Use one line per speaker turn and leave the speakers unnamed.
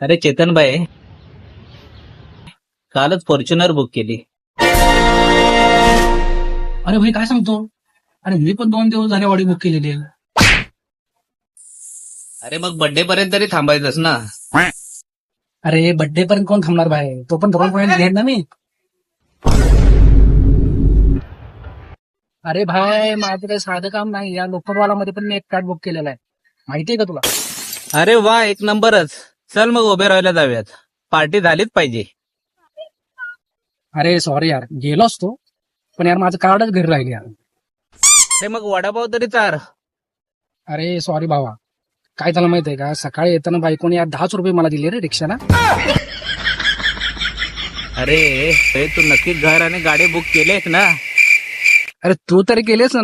अरे चेतन भाई कालच फॉर्च्युनर बुक केली.
अरे भाई काय सांगतो? अरे मी पण दोन दिवस झाले वाडी बुक केलेली आहे.
अरे मग बर्थडे पर्यंत तरी थांबायचंच ना.
अरे बर्थडे पर्यंत कोण थांबणार भाई तो पण दोन पर्यंत घेईन ना मी. अरे भाई माझं काही साधं काम नाही. या लोकलवाला मध्ये पण मी एक कार्ड बुक केलेला आहे. माहितीये का तुला?
अरे वा एक नंबरच चल मग उभे राहायला जाऊयात. पार्टी झालीच पाहिजे.
अरे सॉरी यार. गेलो असतो. पण यार माझं कार्डच घरी राहिले यार.
अरे मग वडापाव तरी चार.
अरे सॉरी भावा. काय झालं माहितीये का? सकाळी येताना बायकोने यार दहाच रुपये मला दिले रे रिक्षाला.
अरे हे तू नक्की घर आणि गाडी बुक केलेस ना?
अरे तू तरी केलेस ना.